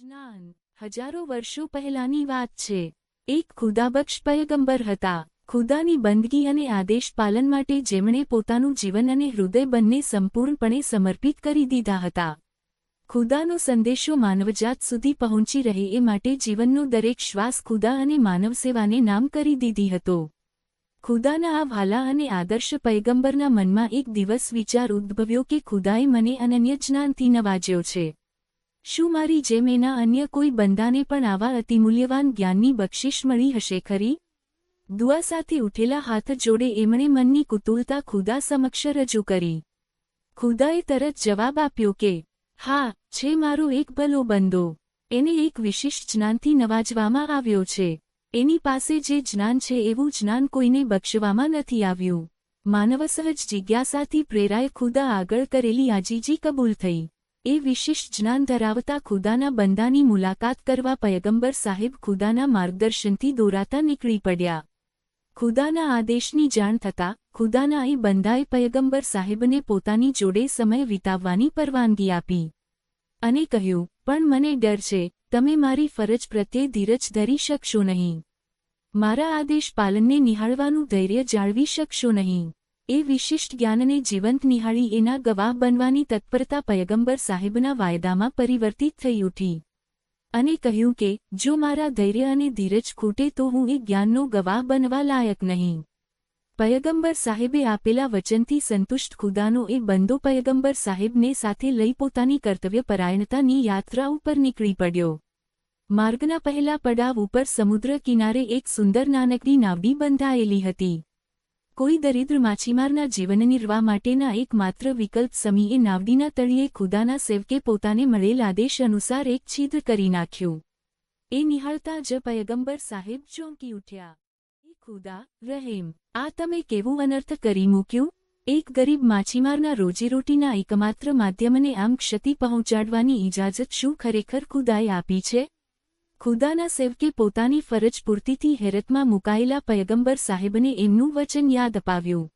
જ્ઞાન હજારો વર્ષો પહેલાની વાત છે. એક ખુદાબક્ષ પયગંબર હતા. ખુદાની બંદગી અને આદેશ પાલન માટે જેમણે પોતાનું જીવન અને હૃદય બંને સંપૂર્ણપણે સમર્પિત કરી દીધા હતા. ખુદાનો સંદેશો માનવજાત સુધી પહોંચી રહે એ માટે જીવનનો દરેક શ્વાસ ખુદા અને માનવસેવાને નામ કરી દીધી હતો. ખુદાના આ ભાલા અને આદર્શ પૈગંબરના મનમાં એક દિવસ વિચાર ઉદ્ભવ્યો કે ખુદાએ મને અનન્ય જ્ઞાનથી નવાજ્યો છે. શું મારી જેમ એના અન્ય કોઈ બંદાને પણ આવા અતિમૂલ્યવાન જ્ઞાનની બક્ષિશ મળી હશે ખરી? દુઆ સાથે ઉઠેલા હાથ જોડે એમણે મનની કુતુલતા ખુદા સમક્ષ રજૂ કરી. ખુદાએ તરત જવાબ આપ્યો કે, હા, છે મારો એક ભલો બંદો. એને એક વિશિષ્ટ જ્ઞાનથી નવાજવામાં આવ્યો છે. એની પાસે જે જ્ઞાન છે એવું જ્ઞાન કોઈને બક્ષવામાં નથી આવ્યું. માનવસહજ જિજ્ઞાસાથી પ્રેરાય ખુદા આગળ કરેલી આજીજી કબૂલ થઈ. એ વિશિષ્ટ જ્ઞાન ધરાવતા ખુદાના બંદાની મુલાકાત કરવા પયગંબર સાહેબ ખુદાના માર્ગદર્શનથી દોરાતા નીકળી પડ્યા. ખુદાના આદેશની જાણ થતાં ખુદાના એ બંદાએ પયગંબર સાહેબને પોતાની જોડે સમય વિતાવવાની પરવાનગી આપી. અને કહ્યું, પણ મને ડર છે, તમે મારી ફરજ પ્રત્યે ધીરજ ધરી શકશો નહીં. મારા આદેશ પાલનને નિહાળવાનું ધૈર્ય જાળવી શકશો નહીં. એ વિશિષ્ટ જ્ઞાનને જીવંત નિહાળી એના ગવાહ બનવાની તત્પરતા પયગંબર સાહેબના વાયદામાં પરિવર્તિત થઈ ઉઠી. અને કહ્યું કે, જો મારા ધૈર્ય અને ધીરજ ખૂટે તો હું એ જ્ઞાનનો ગવાહ બનવા લાયક નહીં. પયગંબર સાહેબે આપેલા વચનથી સંતુષ્ટ ખુદાનો એ બંદો પયગંબર સાહેબને સાથે લઈ પોતાની કર્તવ્યપરાયણતાની યાત્રા ઉપર નીકળી પડ્યો. માર્ગના પહેલા પડાવ ઉપર સમુદ્ર કિનારે એક સુંદર નાનકડી નાવડી બંધાયેલી હતી. કોઈ દરિદ્ર માછીમારના જીવનનિર્વાહ માટેના એકમાત્ર વિકલ્પ સમીએ નાવડીના તળિયે ખુદાના સેવકે પોતાને મળેલ આદેશ અનુસાર એક છિદ્ર કરી નાખ્યું. એ નિહાળતા જ પયગંબર સાહેબ ચોંકી ઉઠ્યા. એ ખુદા, રહેમ, આ તમે કેવું અનર્થ કરી મૂક્યું? એક ગરીબ માછીમારના રોજીરોટીના એકમાત્ર માધ્યમને આમ ક્ષતિ પહોંચાડવાની ઇજાજત શું ખરેખર ખુદાએ આપી છે? ખુદાના સેવકે પોતાની ફરજ પૂર્તિથી હેરતમાં મુકાયેલા પયગંબર સાહેબને એમનું વચન યાદ અપાવ્યું.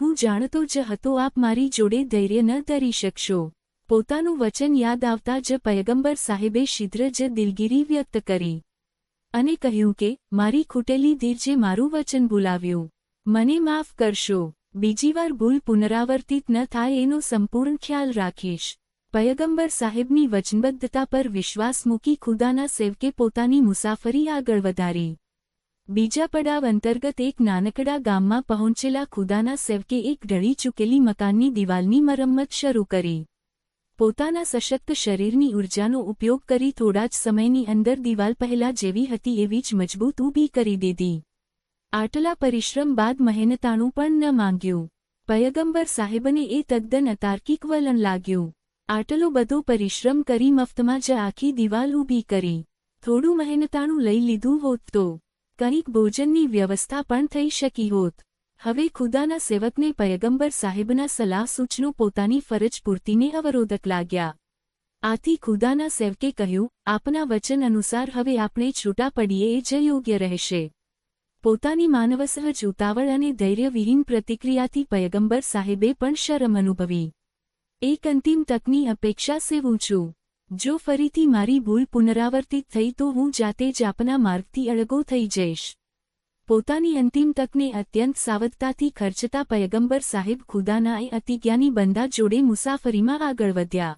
હું જાણતો જ હતો આપ મારી જોડે ધૈર્ય ન ધરી શકશો. પોતાનું વચન યાદ આવતા જ પયગંબર સાહેબે શીઘ્ર જ દિલગીરી વ્યક્ત કરી. અને કહ્યું કે, મારી ખૂટેલી ધીરજે મારું વચન ભૂલાવ્યું. મને માફ કરશો. બીજી વાર ભૂલ પુનરાવર્તિત ન થાય એનો સંપૂર્ણ ખ્યાલ રાખીશ. પયગંબર સાહેબની વચનબદ્ધતા પર વિશ્વાસ મૂકી ખુદાના સેવકે પોતાની મુસાફરી આગળ વધારી. બીજા પડાવ અંતર્ગત એક નાનકડા ગામમાં પહોંચેલા ખુદાના સેવકે એક ઢળી ચૂકેલી મકાનની દિવાલની મરમ્મત શરૂ કરી. પોતાના સશક્ત શરીરની ઊર્જાનો ઉપયોગ કરી થોડા જ સમયની અંદર દિવાલ પહેલા જેવી હતી એવી જ મજબૂત ઊભી કરી દીધી. આટલા પરિશ્રમ બાદ મહેનતાણું પણ ન માંગ્યું. પયગંબર સાહેબને એ તદ્દન અતાર્કિક વલણ લાગ્યું. આટલો બધો પરિશ્રમ કરી મફતમાં જ આખી દિવાલ ઊભી કરી. થોડું મહેનતાણું લઈ લીધું હોત તો કંઈક ભોજનની વ્યવસ્થા પણ થઈ શકી હોત. હવે ખુદાના સેવકને પયગંબર સાહેબના સલાહ સૂચનો પોતાની ફરજ પૂર્તિને અવરોધક લાગ્યા. આથી ખુદાના સેવકે કહ્યું, આપના વચન અનુસાર હવે આપણે છૂટા પડીએ એ જ યોગ્ય રહેશે. પોતાની માનવસહજ ઉતાવળ અને ધૈર્યવિહીન પ્રતિક્રિયાથી પયગંબર સાહેબે પણ શરમ અનુભવી. એક અંતિમ તકની અપેક્ષા સેવું છું. જો ફરીથી મારી ભૂલ પુનરાવર્તિત થઈ તો હું જાતે જ આપના માર્ગથી અળગો થઈ જઈશ. પોતાની અંતિમ તકને અત્યંત સાવધતાથી ખર્ચતા પયગંબર સાહેબ ખુદાનાએ અતિજ્ઞાની બંદા જોડે મુસાફરીમાં આગળ વધ્યા.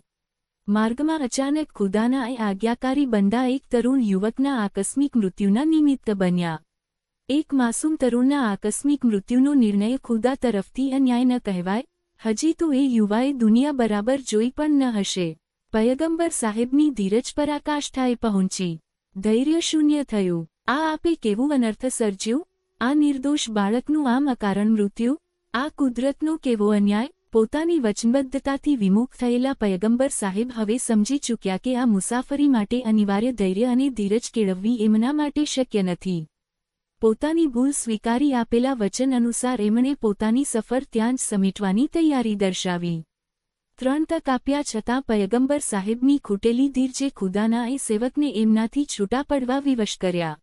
માર્ગમાં અચાનક ખુદાનાએ આજ્ઞાકારી બંદા એક તરુણ યુવકના આકસ્મિક મૃત્યુના નિમિત્ત બન્યા. એક માસૂમ તરુણના આકસ્મિક મૃત્યુનો નિર્ણય ખુદા તરફથી અન્યાય ન કહેવાય હજી તો એ યુવાએ દુનિયા બરાબર જોઈ પણ ન હશે. પયગંબર સાહેબની ધીરજ પરાકાષ્ઠાએ પહોંચી. ધૈર્ય શૂન્ય થયું. આ આપે કેવું અનર્થ સર્જ્યું? આ નિર્દોષ બાળકનું આમ અકારણ મૃત્યુ? આ કુદરતનો કેવો અન્યાય? પોતાની વચનબદ્ધતાથી વિમુખ થયેલા પયગંબર સાહેબ હવે સમજી ચૂક્યા કે આ મુસાફરી માટે અનિવાર્ય ધૈર્ય અને ધીરજ કેળવવી એમના માટે શક્ય નથી. પોતાની ભૂલ સ્વીકારી આપેલા વચન અનુસાર એમણે પોતાની સફર ત્યાં જ સમેટવાની તૈયારી દર્શાવી. ત્રણ તક આપ્યા છતાં પયગંબર સાહેબની ખૂટેલી ધીરજે ખુદાના એ સેવકને એમનાથી છૂટા પડવા વિવશ કર્યા.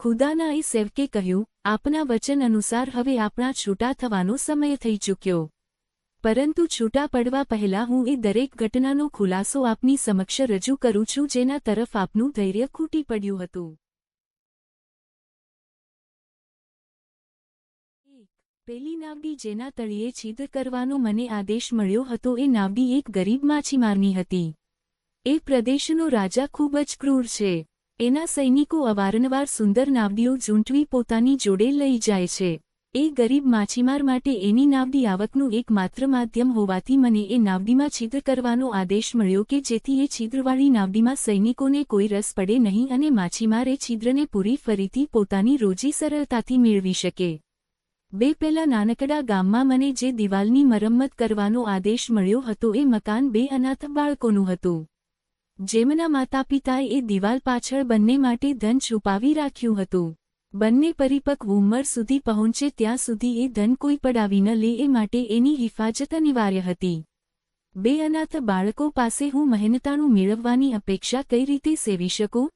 ખુદાના એ સેવકે કહ્યું, આપના વચન અનુસાર હવે આપણા છૂટા થવાનો સમય થઈ ચૂક્યો. પરંતુ છૂટા પડવા પહેલાં હું એ દરેક ઘટનાનો ખુલાસો આપની સમક્ષ રજૂ કરું છું જેના તરફ આપનું ધૈર્ય ખૂટી પડ્યું હતું. પેલી નાવડી જેના તળિયે છિદ્ર કરવાનો મને આદેશ મળ્યો હતો, એ નાવડી એક ગરીબ માછીમારની હતી. એ પ્રદેશનો રાજા ખૂબ જ ક્રૂર છે. એના સૈનિકો અવારનવાર સુંદર નાવડીઓ ઝૂંટવી પોતાની જોડે લઈ જાય છે. એ ગરીબ માછીમાર માટે એની નાવડી આવકનું એકમાત્ર માધ્યમ હોવાથી મને એ નાવડીમાં છિદ્ર કરવાનો આદેશ મળ્યો કે જેથી એ છિદ્રવાળી નાવડીમાં સૈનિકોને કોઈ રસ પડે નહીં અને માછીમાર એ છિદ્રને પૂરી ફરીથી પોતાની રોજી સરળતાથી મેળવી શકે. બે પેલા નાનકડા ગામમાં મને જે દિવાલની મરમ્મત કરવાનો આદેશ મળ્યો હતો એ મકાન બે અનાથ બાળકોનું હતું. જેમના માતાપિતાએ એ દિવાલ પાછળ બંને માટે ધન છુપાવી રાખ્યું હતું. બંને પરિપક્વ ઉંમર સુધી પહોંચે ત્યાં સુધી એ ધન કોઈ પડાવી ન લે એ માટે એની હિફાજત અનિવાર્ય હતી. બે અનાથ બાળકો પાસે હું મહેનતાણું મેળવવાની અપેક્ષા કઈ રીતે સેવી શકું?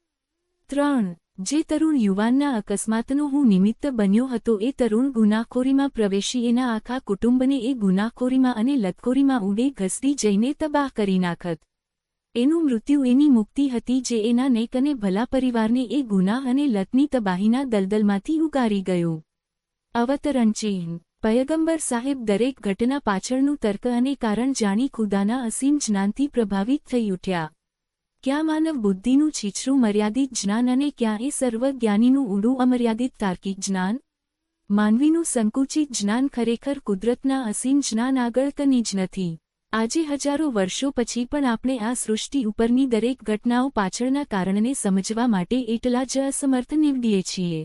ત્રણ જે તરુણ યુવાનના અકસ્માતનો હું નિમિત્ત બન્યો હતો એ તરુણ ગુનાખોરીમાં પ્રવેશી, એના આખા કુટુંબને એ ગુનાખોરીમાં અને લતખોરીમાં ઉડે ઘસડી જઈને તબાહ કરી નાખત. એનું મૃત્યુ એની મુક્તિ હતી જે એના નેક અને ભલા પરિવારને એ ગુનાહ અને લતની તબાહીના દલદલમાંથી ઉગારી ગયું. અવતરણચિહ્ન પયગંબર સાહેબ દરેક ઘટના પાછળનું તર્ક અને કારણ જાણી ખુદાના અસીમ જ્ઞાનથી પ્રભાવિત થઈ ઉઠ્યા. ક્યાં માનવ બુદ્ધિનું છીછરું મર્યાદિત જ્ઞાન અને ક્યાં એ સર્વજ્ઞાનીનું ઊંડું અમર્યાદિત તાર્કિક જ્ઞાન માનવીનું સંકુચિત જ્ઞાન ખરેખર કુદરતના અસીમ જ્ઞાન આગળ કની જ નથી આજે હજારો વર્ષો પછી પણ આપણે આ સૃષ્ટિ ઉપરની દરેક ઘટનાઓ પાછળના કારણને સમજવા માટે એટલા જ અસમર્થ નીવડીએ છીએ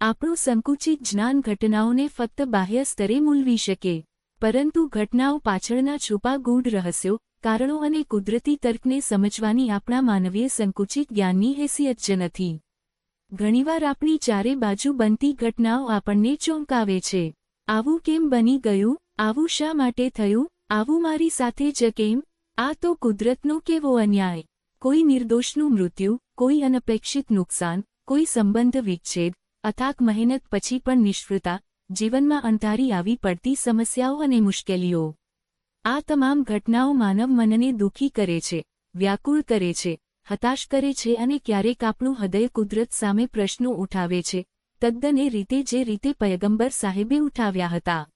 આપણું સંકુચિત જ્ઞાન ઘટનાઓને ફક્ત બાહ્ય સ્તરે મૂલવી શકે પરંતુ ઘટનાઓ પાછળના છુપા ગૂઢ રહસ્યો કારણો અને કુદરતી તર્કને સમજવાની આપણા માનવીય સંકુચિત જ્ઞાનની હેસિયત જ નથી. ઘણીવાર આપણી ચારે બાજુ બનતી ઘટનાઓ આપણને ચોંકાવે છે. આવું કેમ બની ગયું? આવું શા માટે થયું? આવું મારી સાથે જ કેમ? આ તો કુદરતનો કેવો અન્યાય? કોઈ નિર્દોષનું મૃત્યુ, કોઈ અનપેક્ષિત નુકસાન, કોઈ સંબંધ વિચ્છેદ, અથાક મહેનત પછી પણ નિષ્ફળતા, જીવનમાં અંધારી આવી પડતી સમસ્યાઓ અને મુશ્કેલીઓ. આ તમામ ઘટનાઓ માનવ મનને દુઃખી કરે છે, વ્યાકુળ કરે છે, હતાશ કરે છે અને ક્યારેક આપણું હૃદય કુદરત સામે પ્રશ્નો ઉઠાવે છે, તદ્દન એ રીતે જે રીતે પયગંબર સાહેબે ઉઠાવ્યા હતા.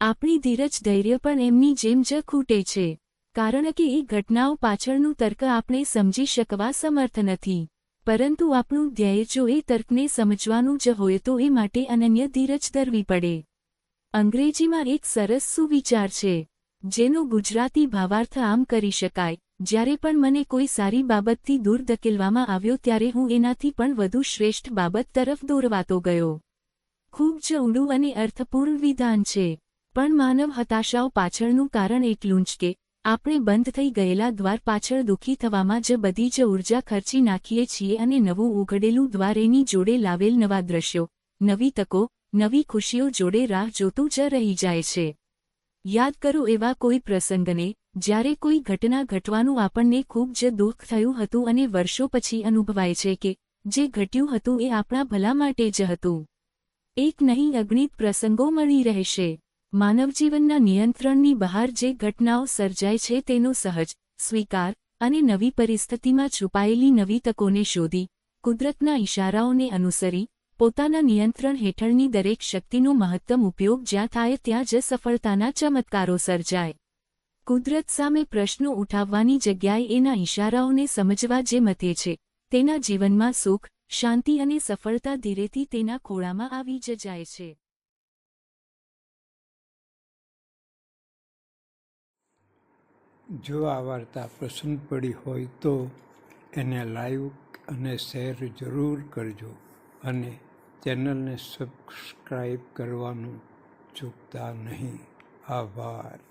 આપણી ધીરજ ધૈર્ય પણ એમની જેમ જ ખૂટે છે, કારણ કે એ ઘટનાઓ પાછળનું તર્ક આપણે સમજી શકવા સમર્થ નથી. પરંતુ આપણું ધ્યેય જો એ તર્કને સમજવાનું જ હોય તો એ માટે અનન્ય ધીરજ ધરવી પડે. અંગ્રેજીમાં એક સરસ સુવિચાર છે જેનો ગુજરાતી ભાવાર્થ આમ કરી શકાય. જ્યારે પણ મને કોઈ સારી બાબતથી દૂર ધકેલવામાં આવ્યો ત્યારે હું એનાથી પણ વધુ શ્રેષ્ઠ બાબત તરફ દોરવાતો ગયો. ખૂબ જ ઊંડું અને અર્થપૂર્ણ વિધાન છે. પણ માનવ હતાશાઓ પાછળનું કારણ એટલું જ કે, આપણે બંધ થઈ ગયેલા દ્વાર પાછળ દુઃખી થવામાં જ બધી જ ઊર્જા ખર્ચી નાખીએ છીએ અને નવું ઉઘડેલું દ્વાર એની જોડે લાવેલ નવા દ્રશ્યો, નવી તકો, નવી ખુશીઓ જોડે રાહ જોતું જ રહી જાય છે. યાદ કરો એવા કોઈ પ્રસંગને, જ્યારે કોઈ ઘટના ઘટવાનું આપણને ખૂબ જ દુઃખ થયું હતું અને વર્ષો પછી અનુભવાય છે કે, જે ઘટ્યું હતું એ આપણા ભલા માટે જ હતું. એક નહીં, અગણિત પ્રસંગો મળી રહેશે. માનવજીવનના નિયંત્રણની બહાર જે ઘટનાઓ સર્જાય છે તેનો સહજ, સ્વીકાર અને નવી પરિસ્થિતિમાં છુપાયેલી નવી તકોને શોધી, કુદરતના ઇશારાઓને અનુસરી પોતાના નિયંત્રણ હેઠળની દરેક શક્તિનો મહત્તમ ઉપયોગ જ્યાં થાય ત્યાં જ સફળતાના ચમત્કારો સર્જાય. કુદરત સામે પ્રશ્નો ઉઠાવવાની જગ્યાએ એના ઇશારાઓને સમજવા જે મતે છે, તેના જીવનમાં સુખ, શાંતિ અને સફળતા ધીરેથી તેના ખોળામાં આવી જ જાય છે. જો આ વાર્તા પસંદ પડી હોય તો એને લાઈવ અને શેર જરૂર કરજો અને ચેનલને સબસ્ક્રાઈબ કરવાનું ચૂકતા નહીં. આભાર.